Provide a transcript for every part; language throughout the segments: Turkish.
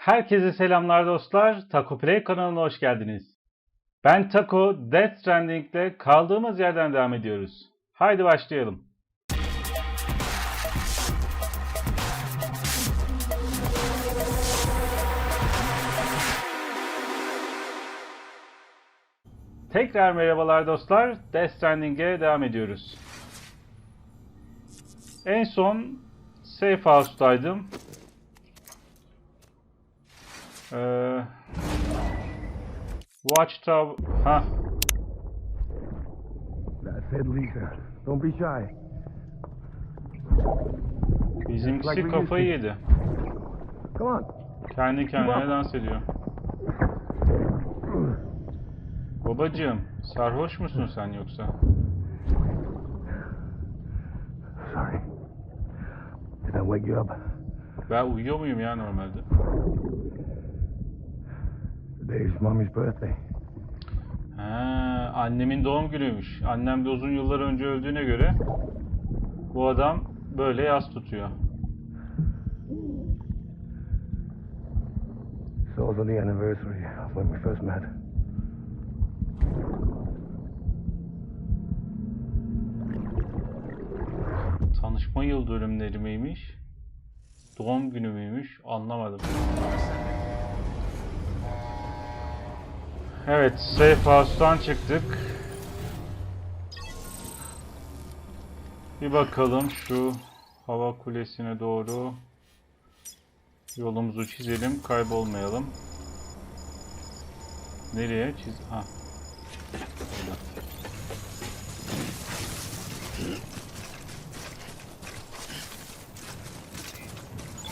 Herkese selamlar dostlar. Taco Play kanalına hoş geldiniz. Ben Taco, Death Stranding'de kaldığımız yerden devam ediyoruz. Haydi başlayalım. Tekrar merhabalar dostlar. Death Stranding'e devam ediyoruz. En son Safe House'daydım. Ee, Watchtower... Ha, That's it, Lisa. Don't be shy. bizimkisi kafayı yedi. Come on. Kendi kendine dans ediyor. Babacığım, sarhoş musun sen yoksa? Sorry. Did I wake you up? Ben uyuyor muyum ya normalde? Today's mommy's birthday. Ha, annemin doğum günüymüş. Annem de uzun yıllar önce öldüğüne göre bu adam böyle yas tutuyor. It's also the anniversary of when we first met. Tanışma yıl dönümleri miymiş? Doğum günü müymüş? Anlamadım. Evet, Safe House'tan çıktık. Bir bakalım şu hava kulesine doğru yolumuzu çizelim, kaybolmayalım. Nereye çiz? Ha. Burada.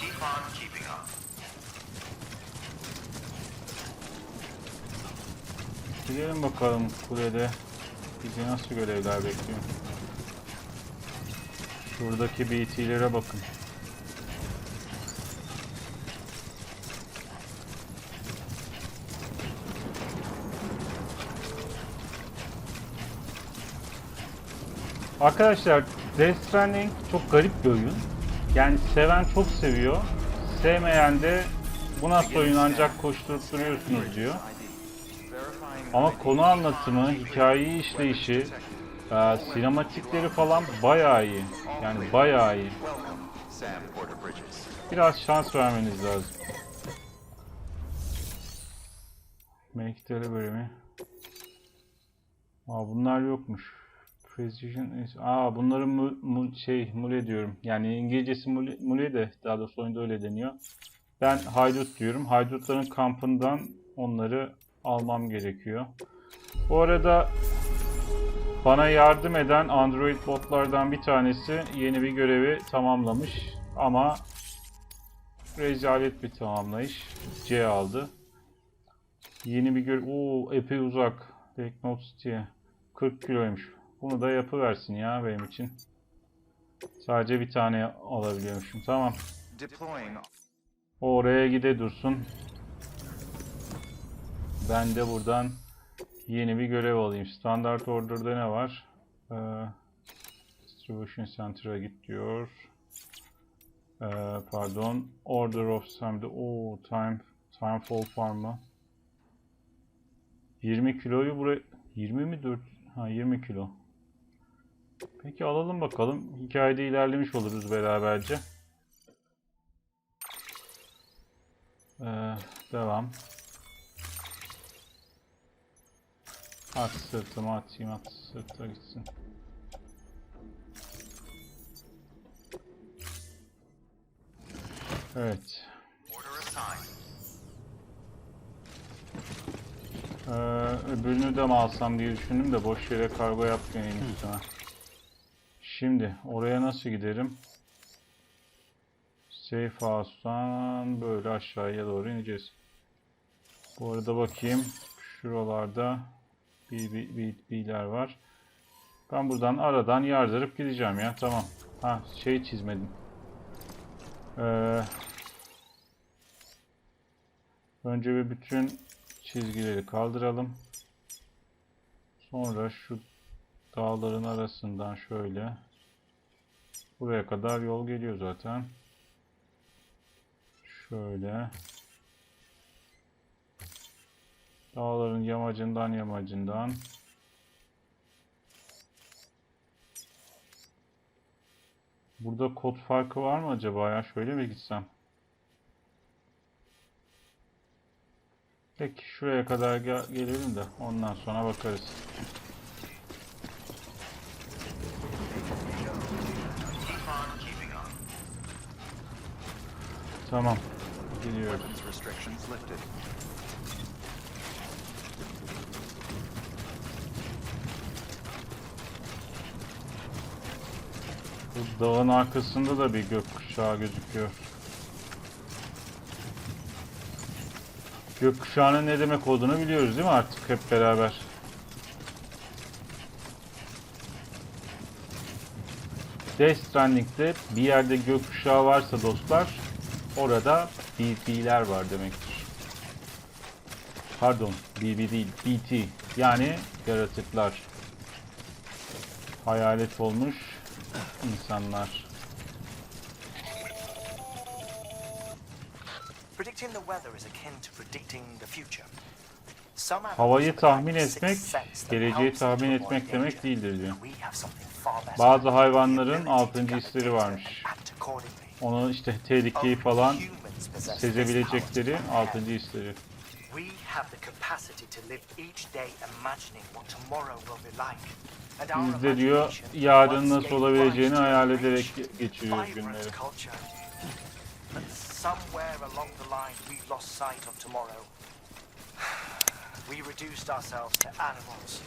Keep on keeping up. Gidelim bakalım kulede bizi nasıl görevler bekliyor. Şuradaki BT'lere bakın. Arkadaşlar Death Stranding çok garip bir oyun. Yani seven çok seviyor. Sevmeyen de bu nasıl oyun ancak koşturup duruyorsunuz diyor. Ama konu anlatımı, hikayeyi işleyişi, e, sinematikleri falan bayağı iyi. Yani bayağı iyi. Biraz şans vermeniz lazım. Delivery mi? Aa bunlar yokmuş. Precision is... Aa bunların mu, mu- şey mule diyorum. Yani İngilizcesi mule, mule de daha doğrusu oyunda öyle deniyor. Ben haydut diyorum. Haydutların kampından onları almam gerekiyor. Bu arada bana yardım eden Android botlardan bir tanesi yeni bir görevi tamamlamış. Ama rezalet bir tamamlayış. C aldı. Yeni bir görev... Oo epey uzak. Banknote City'ye. 40 kiloymuş. Bunu da yapıversin ya benim için. Sadece bir tane alabiliyormuşum. Tamam. Oraya gide dursun. Ben de buradan yeni bir görev alayım. Standart order'da ne var? Ee, Distribution Center'a git diyor. Ee, pardon. Order of Time'de. Oo, time, time fall farm'ı. 20 kiloyu buraya... 20 mi 4? Ha 20 kilo. Peki alalım bakalım. Hikayede ilerlemiş oluruz beraberce. Ee, devam. At sırtıma atayım at sırta gitsin. Evet. Ee, öbürünü de mi alsam diye düşündüm de boş yere kargo yapmayayım üstüne. Şimdi oraya nasıl giderim? Safe House'tan böyle aşağıya doğru ineceğiz. Bu arada bakayım. Şuralarda birler var. Ben buradan aradan yardırıp gideceğim ya. Tamam. Ha şey çizmedim. Ee, önce bir bütün çizgileri kaldıralım. Sonra şu dağların arasından şöyle buraya kadar yol geliyor zaten. Şöyle Dağların yamacından yamacından. Burada kod farkı var mı acaba ya? Şöyle mi gitsem? Peki şuraya kadar gel- gelelim de ondan sonra bakarız. Tamam. Gidiyoruz. Bu dağın arkasında da bir gökkuşağı gözüküyor. Gökkuşağının ne demek olduğunu biliyoruz değil mi artık hep beraber? Death Stranding'de bir yerde gökkuşağı varsa dostlar orada BB'ler var demektir. Pardon BB değil BT yani yaratıklar. Hayalet olmuş insanlar. Predicting the weather is akin to predicting the future. Some Havayı tahmin etmek, geleceği tahmin etmek demek değildir diyor. Bazı hayvanların altıncı hisleri varmış. Onu işte tehlikeyi falan sezebilecekleri altıncı hisleri. We have the capacity to live each day imagining what tomorrow will be like. And our Biz de diyor yarın nasıl olabileceğini hayal ederek ge- geçiriyoruz günleri. somewhere along the line we lost sight of tomorrow. We reduced ourselves to animals.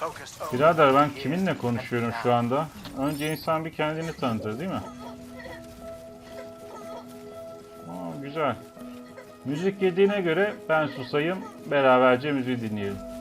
Focused only Birader ben kiminle konuşuyorum şu anda? Önce insan bir kendini tanıtır değil mi? Aa, güzel. Müzik yediğine göre ben susayım, beraberce müziği dinleyelim.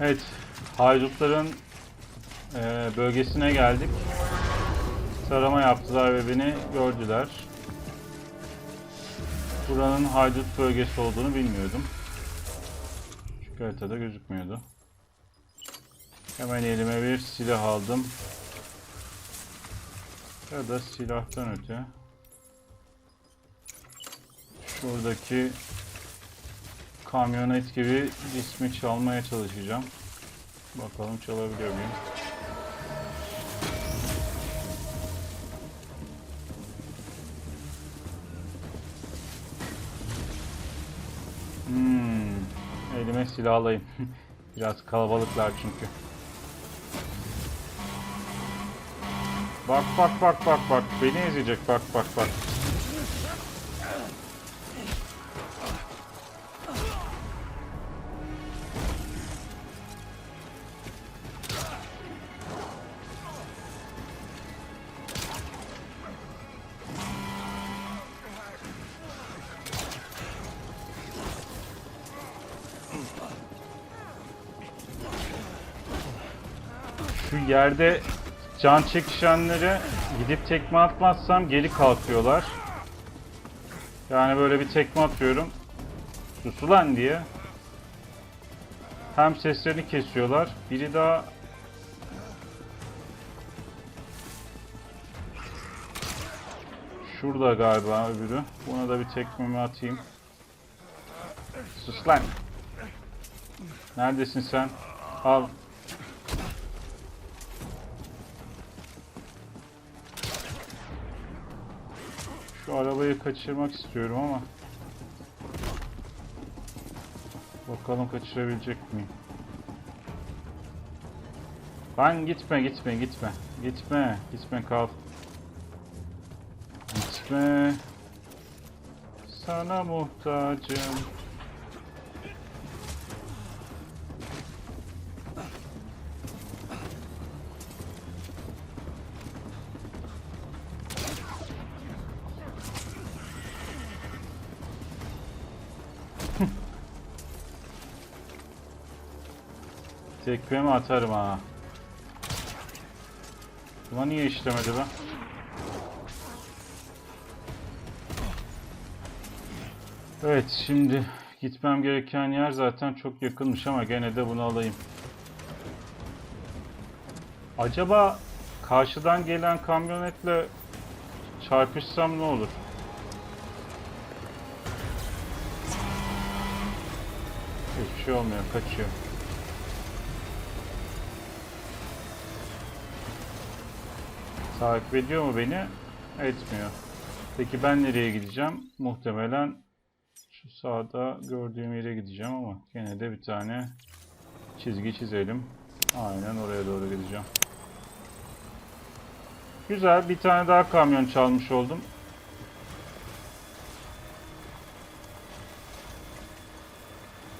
Evet, haydutların eee, bölgesine geldik. Tarama yaptılar ve beni gördüler. Buranın haydut bölgesi olduğunu bilmiyordum. Çünkü haritada gözükmüyordu. Hemen elime bir silah aldım. Ya da silahtan öte. Şuradaki kamyonet gibi cismi çalmaya çalışacağım. Bakalım çalabiliyor muyum? Hmm, elime silah alayım. Biraz kalabalıklar çünkü. Bak bak bak bak bak beni ezecek bak bak bak. Yerde can çekişenlere gidip tekme atmazsam geri kalkıyorlar. Yani böyle bir tekme atıyorum. Sus ulan diye. Hem seslerini kesiyorlar. Biri daha Şurada galiba öbürü. Buna da bir tekmemi atayım. Sus lan. Neredesin sen? Al. Şu arabayı kaçırmak istiyorum ama. Bakalım kaçırabilecek miyim? Lan gitme gitme gitme. Gitme gitme kal. Gitme. Sana muhtacım. Tekmemi atarım ha. Buna niye işlemedi be? Evet şimdi gitmem gereken yer zaten çok yakınmış ama gene de bunu alayım. Acaba karşıdan gelen kamyonetle çarpışsam ne olur? Hiçbir şey olmuyor, kaçıyor. Takip ediyor mu beni? Etmiyor. Peki ben nereye gideceğim? Muhtemelen şu sağda gördüğüm yere gideceğim ama gene de bir tane çizgi çizelim. Aynen oraya doğru gideceğim. Güzel. Bir tane daha kamyon çalmış oldum.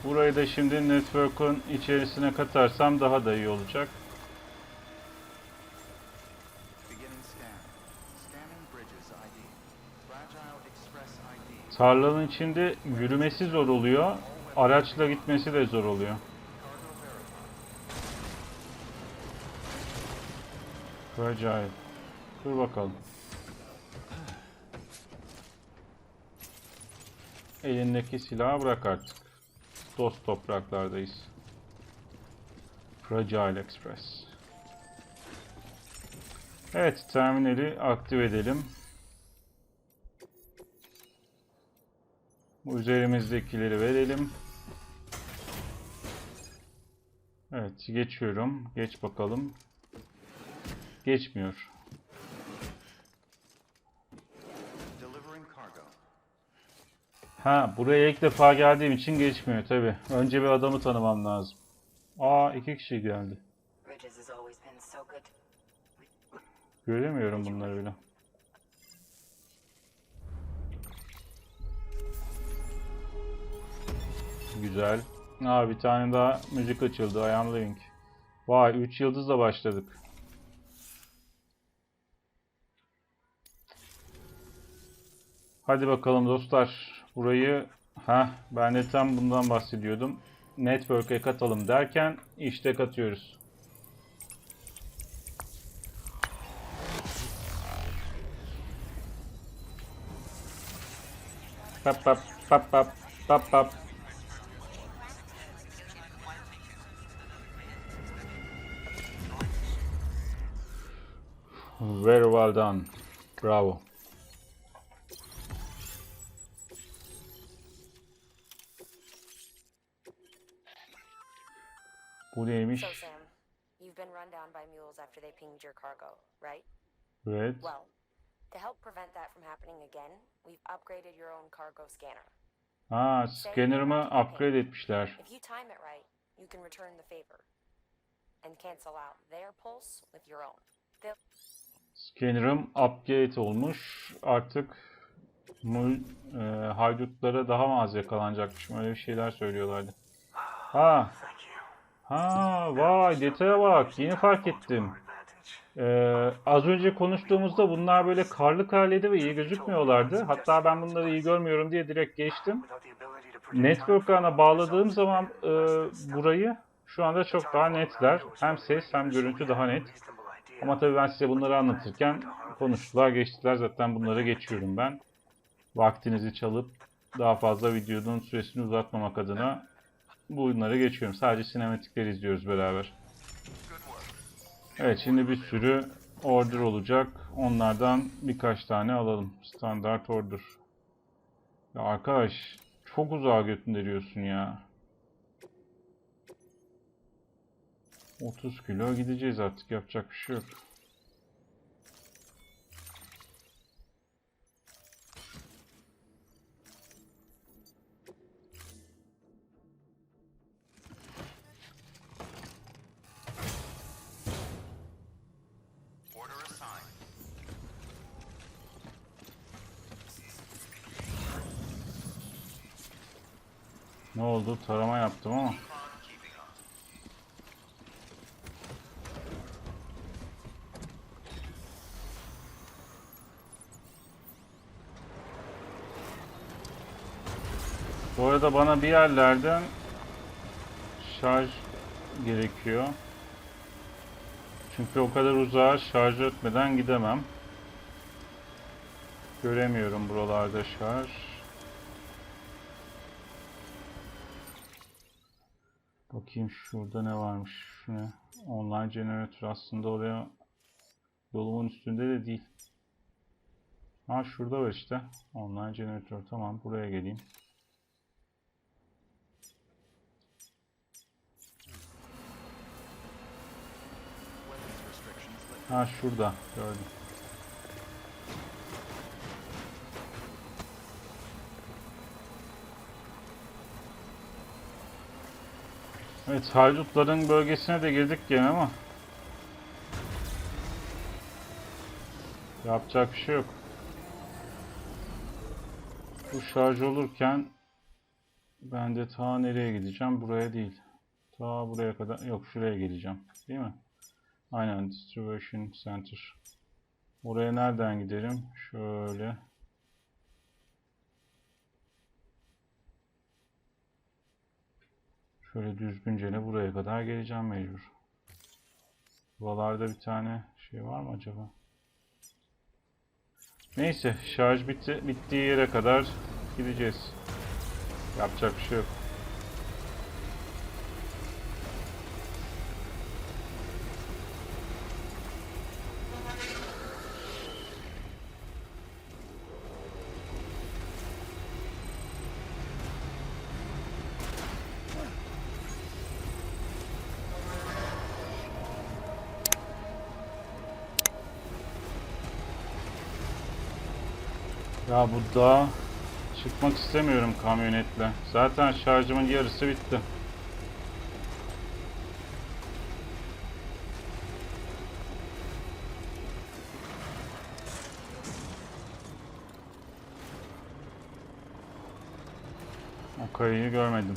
Burayı da şimdi network'un içerisine katarsam daha da iyi olacak. Tarlanın içinde yürümesi zor oluyor. Araçla gitmesi de zor oluyor. Fragile. Dur bakalım. Elindeki silahı bırak artık. Dost topraklardayız. Fragile Express. Evet, terminali aktif edelim. Bu üzerimizdekileri verelim. Evet, geçiyorum. Geç bakalım. Geçmiyor. Ha, buraya ilk defa geldiğim için geçmiyor tabi. Önce bir adamı tanımam lazım. Aa, iki kişi geldi. Bridges has always been so good. Göremiyorum bunları bile. Güzel. Aa, bir tane daha müzik açıldı. I am Link. Vay 3 yıldızla başladık. Hadi bakalım dostlar. Burayı ha ben de tam bundan bahsediyordum. Network'e katalım derken işte katıyoruz. ปั๊บปั๊บปั๊บปั๊บปั๊บปั๊บเวอร์วัลดันบราโว Bu neymiş? So Sam, you've been run down by mules after they pinged your cargo, right? Well, to help prevent that from happening again, we've upgraded your own cargo scanner. Ha, scanner'ımı upgrade etmişler. If you time it right, you can return the favor and cancel out their pulse with your own. They'll Scanner'ım upgrade olmuş. Artık mul, e, haydutlara daha mı az yakalanacakmış? Öyle bir şeyler söylüyorlardı. Ha, ha, vay detaya bak. Yeni fark ettim. Ee, az önce konuştuğumuzda bunlar böyle karlı karlıydı ve iyi gözükmüyorlardı. Hatta ben bunları iyi görmüyorum diye direkt geçtim. Network ağına bağladığım zaman e, burayı Şu anda çok daha netler. Hem ses hem görüntü daha net. Ama tabii ben size bunları anlatırken konuştular, geçtiler. Zaten bunlara geçiyorum ben. Vaktinizi çalıp daha fazla videonun süresini uzatmamak adına bunları geçiyorum. Sadece sinematikleri izliyoruz beraber. Evet şimdi bir sürü order olacak. Onlardan birkaç tane alalım. Standart order. Ya arkadaş çok uzağa gönderiyorsun ya. 30 kilo gideceğiz artık yapacak bir şey yok. Ne oldu? Tarama yaptım ama. Bu arada bana bir yerlerden şarj gerekiyor. Çünkü o kadar uzağa şarj etmeden gidemem. Göremiyorum buralarda şarj. Bakayım şurada ne varmış. Şu ne? Online generator aslında oraya yolumun üstünde de değil. Ha şurada var işte. Online generator. Tamam buraya geleyim. Ha şurada gördüm. Evet haydutların bölgesine de girdik gene ama yapacak bir şey yok. Bu şarj olurken ben de ta nereye gideceğim? Buraya değil. Ta buraya kadar yok şuraya geleceğim. Değil mi? Aynen Distribution Center. Oraya nereden giderim? Şöyle. Şöyle düzgünce buraya kadar geleceğim mecbur. Buralarda bir tane şey var mı acaba? Neyse şarj bitti, bittiği yere kadar gideceğiz. Yapacak bir şey yok. Ya bu dağa çıkmak istemiyorum kamyonetle. Zaten şarjımın yarısı bitti. O kayayı görmedim.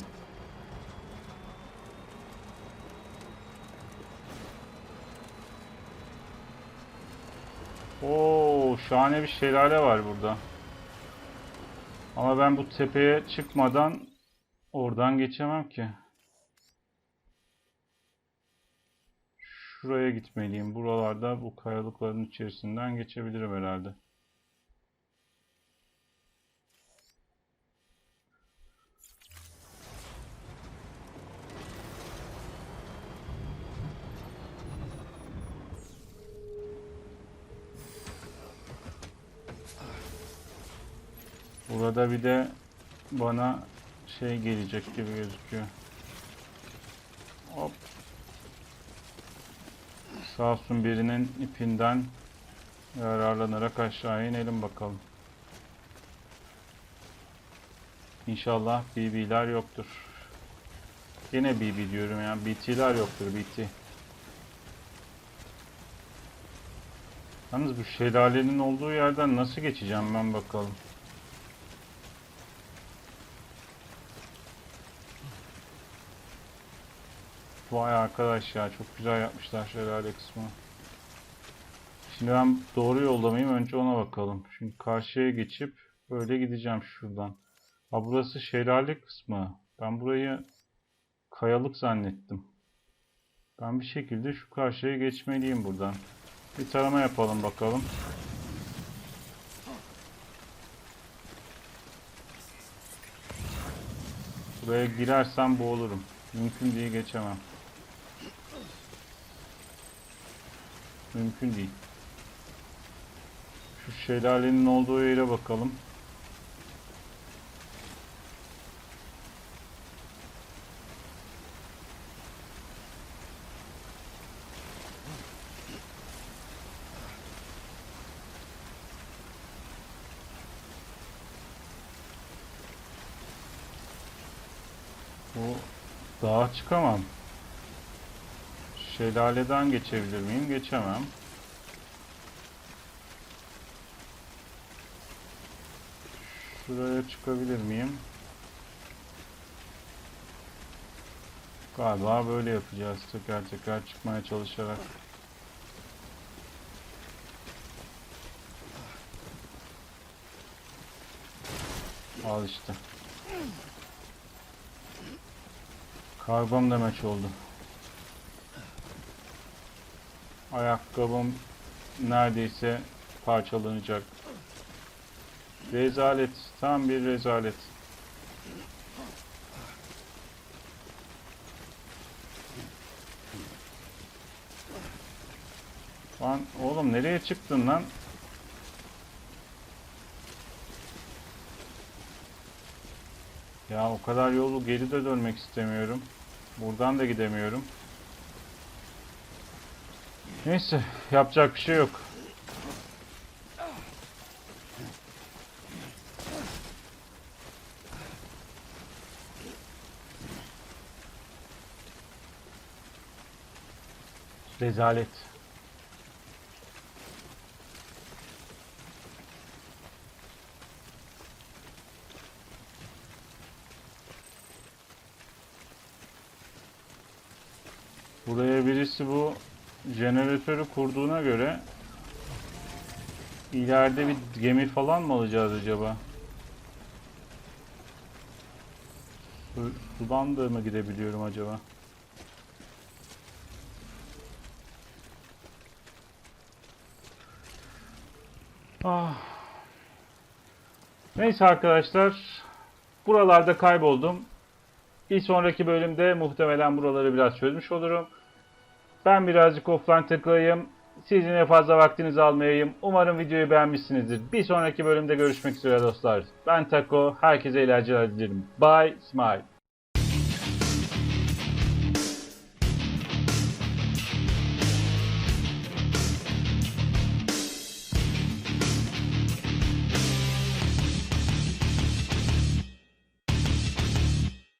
Oo, şahane bir şelale var burada. Ama ben bu tepeye çıkmadan oradan geçemem ki. Şuraya gitmeliyim. Buralarda bu kayalıkların içerisinden geçebilirim herhalde. Burada bir de bana şey gelecek gibi gözüküyor. Hop. Sağ olsun birinin ipinden yararlanarak aşağı inelim bakalım. İnşallah BB'ler yoktur. Yine BB diyorum ya. BT'ler yoktur BT. Yalnız bu şelalenin olduğu yerden nasıl geçeceğim ben bakalım. Vay arkadaş ya çok güzel yapmışlar şelale kısmını. Şimdi ben doğru yolda mıyım? Önce ona bakalım. Şimdi karşıya geçip böyle gideceğim şuradan. Ha burası şelale kısmı. Ben burayı kayalık zannettim. Ben bir şekilde şu karşıya geçmeliyim buradan. Bir tarama yapalım bakalım. Buraya girersem boğulurum. Mümkün değil geçemem. Mümkün değil. Şu şelalenin olduğu yere bakalım. Bu dağa çıkamam. Şelaleden geçebilir miyim? Geçemem. Şuraya çıkabilir miyim? Galiba böyle yapacağız. Teker teker çıkmaya çalışarak. Al işte. Kargom demeç oldu. Ayakkabım neredeyse parçalanacak. Rezalet. Tam bir rezalet. Lan oğlum nereye çıktın lan? Ya o kadar yolu geri de dönmek istemiyorum. Buradan da gidemiyorum. Neyse yapacak bir şey yok. Rezalet. Buraya birisi bu jeneratörü kurduğuna göre ileride bir gemi falan mı alacağız acaba? Su- Sudan da mı gidebiliyorum acaba? Ah. Neyse arkadaşlar. Buralarda kayboldum. Bir sonraki bölümde muhtemelen buraları biraz çözmüş olurum. Ben birazcık offline takılayım. Sizin de fazla vaktinizi almayayım. Umarım videoyu beğenmişsinizdir. Bir sonraki bölümde görüşmek üzere dostlar. Ben Taco. Herkese eğlenceler dilerim. Bye. Smile.